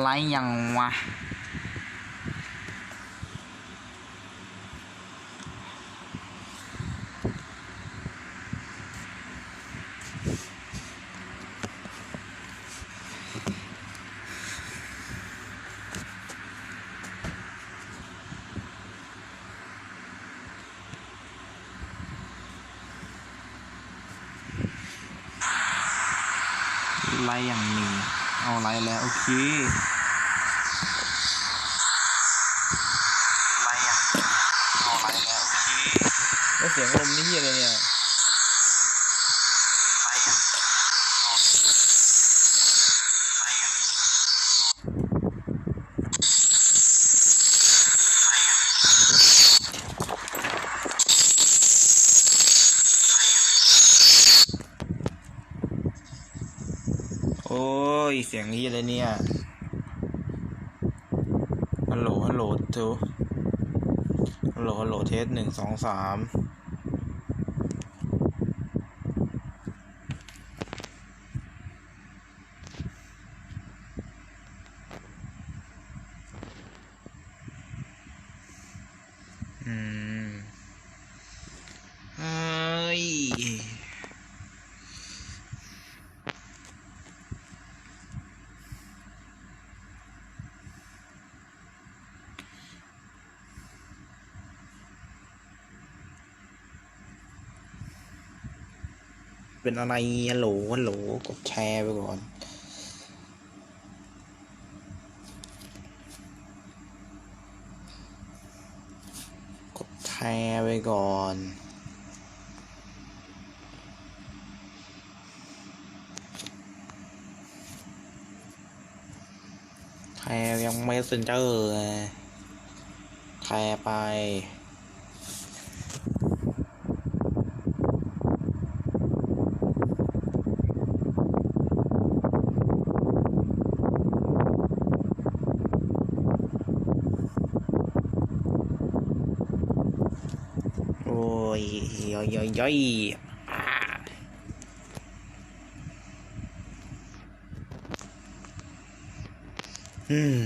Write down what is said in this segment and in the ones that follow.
ไลฟ์ยัง เอาไลฟ์แล้ว โอเค อะไรเนี่ยฮัลโหลฮัลโหลทูฮัลโหลฮัลโหลเทสหนึ่งสองสามอืมเฮ้ย เป็นอะไรฮัลโหลฮัลโหลกดแชร์ไปก่อนกดแชร์ไปก่อนแชร์ยังไม่สนเจอเลยแชร์ไป โอ้ย ย่อยย่อยย่อยอืม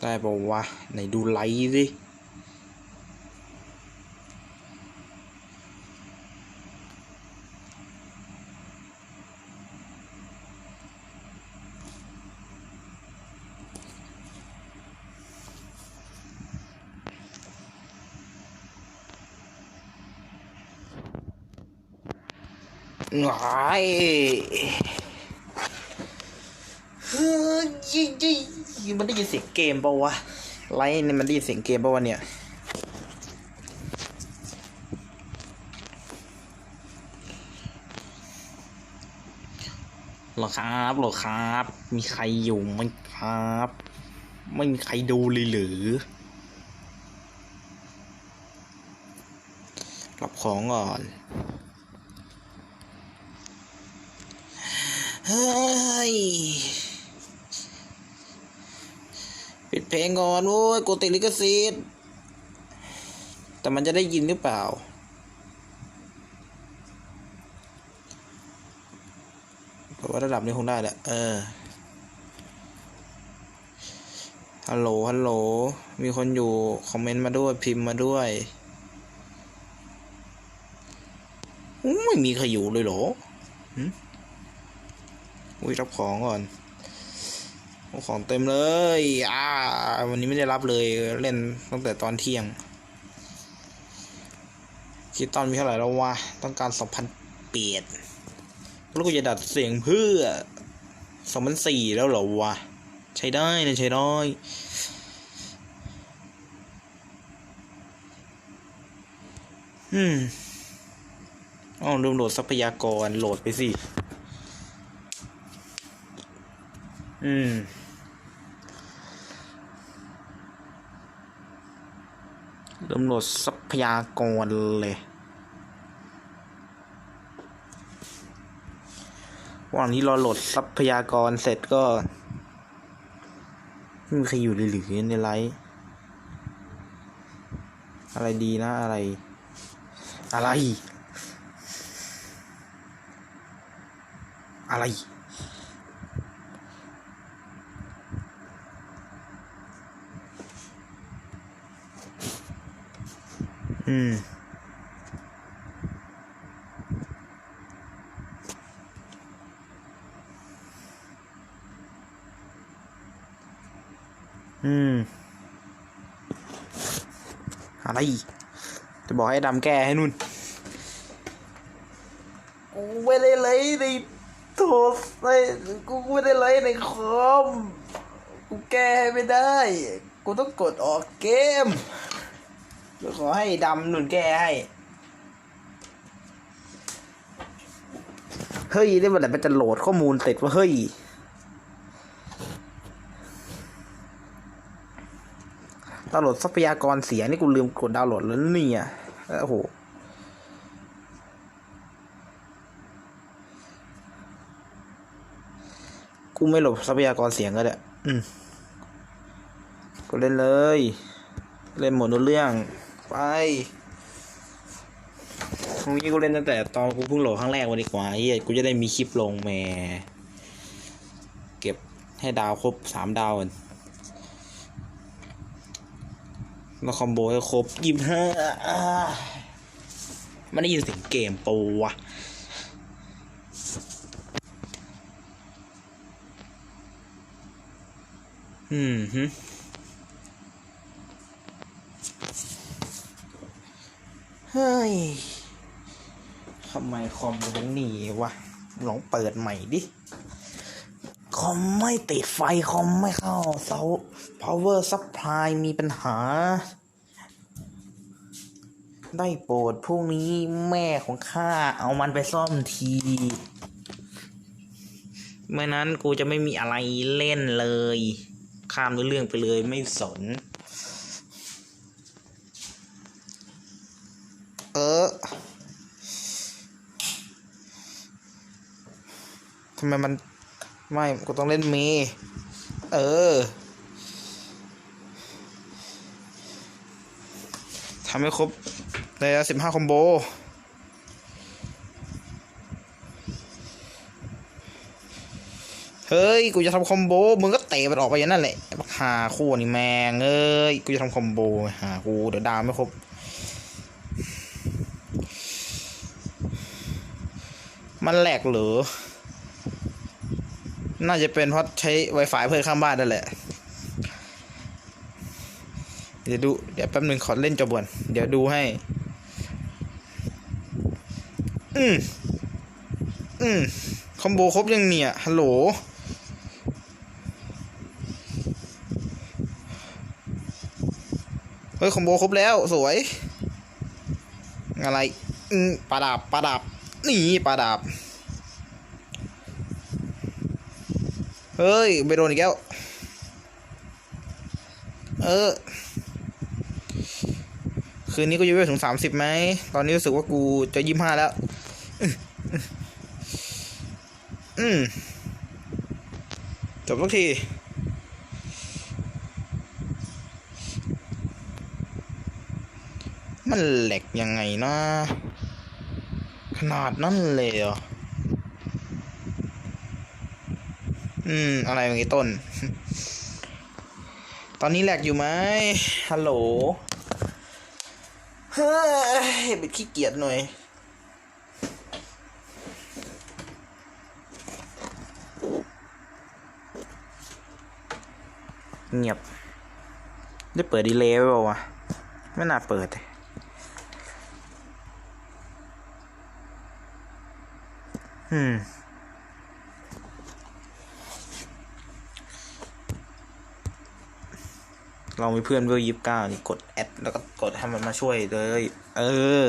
ได้บอกว่าไหนดูไลท์สิ หงายเฮ้ยยยี่มันได้ยินเสียงเกมปะวะไลน์เนี่ยมันได้ยินเสียงเกมปะวะเนี่ยหรอครับหรอครับ มีใครอยู่ไหมครับ ไม่มีใครดูเลยหรือรับของก่อน เฮ้ย ปิดเพลงก่อนโว้ยกูติดลิขสิทธิ์แต่มันจะได้ยินหรือเปล่า เพราะว่าระดับนี้คงได้แหละ เออ ฮัลโหล ฮัลโหล มีคนอยู่ คอมเมนต์มาด้วย พิมพ์มาด้วยอู้ไม่มีใครอยู่เลยเหรอ อุ้ยรับของก่อนของเต็มเลยอ่าวันนี้ไม่ได้รับเลยเล่นตั้งแต่ตอนเที่ยง คิดตอนมีเท่าไหร่แล้ววะ ต้องการสองพันเปียดแล้วกูจะดัดเสียงเพื่อสองพันสี่แล้วเหรอวะ ใช้ได้นะใช้ได้อืมอ๋อลืมโหลดทรัพยากรโหลดไปสิ อืมเริ่มโหลดทรัพยากรเลยว่างนี้รอโหลดทรัพยากรเสร็จก็ไม่มีใครอยู่เลยหรือในไลฟ์อะไรดีนะอะไร อะไร อะไร มอืม อะไร จะบอกให้ดำแก้ให้นุ่นกูไม่ได้เลยในโทรในกูไม่ได้เลยในคอม กูแก้ให้ไม่ได้ กูต้องกดออกเกม ขอให้ดำหนุนแก้ให้ เฮ้ยนี่มันแต่มันจะโหลดข้อมูลติดว่าเฮ้ยดาวน์โหลดทรัพยากรเสียนี่กูลืมกดดาวน์โหลดแล้วเนี่ยโอ้โหกูไม่หลดทรัพยากรเสียงก็ได้อืมก็เล่นเลย เล่นหมดทุกเรื่อง ไปตรงนี้กูเล่นตั้งแต่ตอนกูเพิ่งโหลดครั้งแรกวันดีกว่าเฮียกูจะได้มีคลิปลงแหมเก็บให้ดาวครบสามดาวก่อนแล้วคอมโบให้ครบยิบห้ามันได้ยินเสียงเกมปูวะอืมฮึ ฮ้ยทำไมคอมมันหนีวะ ลองเปิดใหม่ดิ คอมไม่ติดไฟคอมไม่เข้าเสา power supply มีปัญหา ได้โปรดพรุ่งนี้แม่ของข้าเอามันไปซ่อมทีเมื่อนั้นกูจะไม่มีอะไรเล่นเลย ข้ามเรื่องไปเลยไม่สน เออ ทำไมมันไม่กูต้องเล่นมย์เออทำให้ครบในสิบห้าคอมโบเฮ้ย กูจะทำคอมโบ มึงก็เตะมันออกไปอย่างนั้นแหละหาคู่นี่แมงเอ้ย กูจะทำคอมโบหากูเดี๋ยวดาวไม่ครบ มันแหลกเหรอ น่าจะเป็นเพราะใช้ Wi-Fi เพื่อนข้างบ้านนั่นแหละ เดี๋ยวดู เดี๋ยวแป๊บหนึ่งขอเล่นจบบวน เดี๋ยวดูให้ อืมอืมคอมโบครบยังเนี่ย ฮัลโหล เฮ้ย คอมโบครบแล้ว สวย อะไร อืมปลาดาบปลาดาบ นี่ปลาดาบ เฮ้ย ไปโดนอีกแล้ว เออ คืนนี้กูจะไปถึงสามสิบไหม ตอนนี้รู้สึกว่ากูจะยี่ห้าแล้ว อืมจบสักที มันแหลกยังไงนะ ขนาดนั้นเลยเหรอ อืม อะไรเมื่อกี้ต้น ตอนนี้แหลกอยู่ไหมฮัลโหล เฮ้ยเป็นขี้เกียจหน่อยเงียบ ได้เปิดดีเลย์ไว้เปล่าวะ ไม่น่าเปิด อืม เรามีเพื่อนเวลยี่สิบเก้านี่กดแอดแล้วก็กดให้มันมาช่วยเลย เออ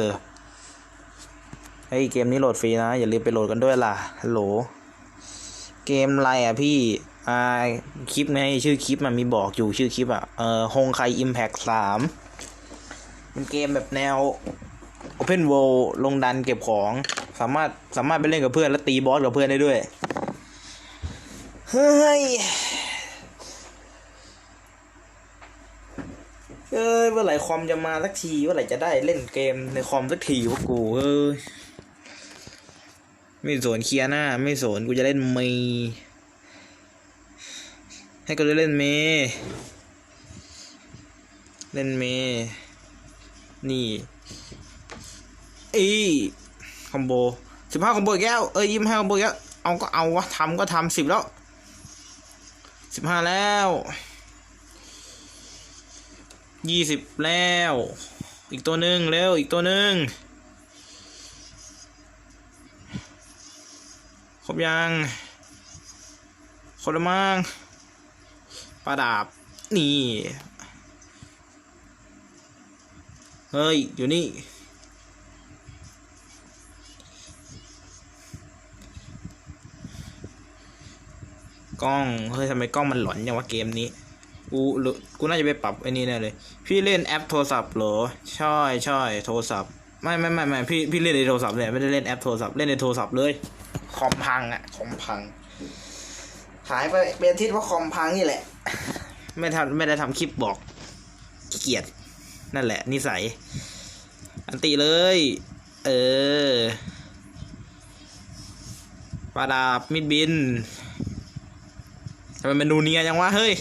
เฮ้ยเกมนี้โหลดฟรีนะ อย่าลืมไปโหลดกันด้วยล่ะฮัลโหล เกมอะไรอะพี่อ่าคลิปไงชื่อคลิปมันมีบอกอยู่ชื่อคลิปอะเออฮงไคอิมแพกสามเป็นเกมแบบแนว Open World ลงดันเก็บของ สามารถสามารถไปเล่นกับเพื่อน แล้วตีบอสกับเพื่อนได้ด้วย เฮ้ย เอ้ยเมื่อไหร่ คอมจะมาสักทีเมื่อไหร่จะได้เล่นเกมในคอมสักทีวะกูเอ้ยไม่สนเคลียร์หน้า ไม่สนกูจะเล่นเมย์ให้กูเล่นเมย์เล่นเมย์นี่อีคอมโบสิบห้าคอมโบอีกแล้วเอ้ยยี่สิบห้าคอมโบอีกแล้วเอาก็เอาวะทำก็ทำสิบแล้วสิบห้าแล้ว ยี่สิบแล้ว อีกตัวหนึ่งเร็วอีกตัวหนึ่งครบยังครบแล้วมั้งปลาดาบ นี่ เฮ้ย อยู่นี่กล้อง เฮ้ยทำไมกล้องมันหลอนอย่างวะเกมนี้ กูหรือกูน่าจะไปปรับไอ้นี่แน่เลย พี่เล่นแอปโทรศัพท์เหรอใช่ใช่โทรศัพท์ไม่ไม่ไม่ไม่พี่พี่เล่นในโทรศัพท์เนี่ยไม่ได้เล่นแอปโทรศัพท์เล่นในโทรศัพท์เลยคอมพังอะคอมพัง หายไปเป็นอาทิศเพราะคอมพังนี่แหละ ไม่ทำไม่ได้ทำคลิปบอกขี้เกียจนั่นแหละ นิสัย อันติเลย เออปลาดาบมิดบินทำไมมันดูเนียนยังวะเฮ้ย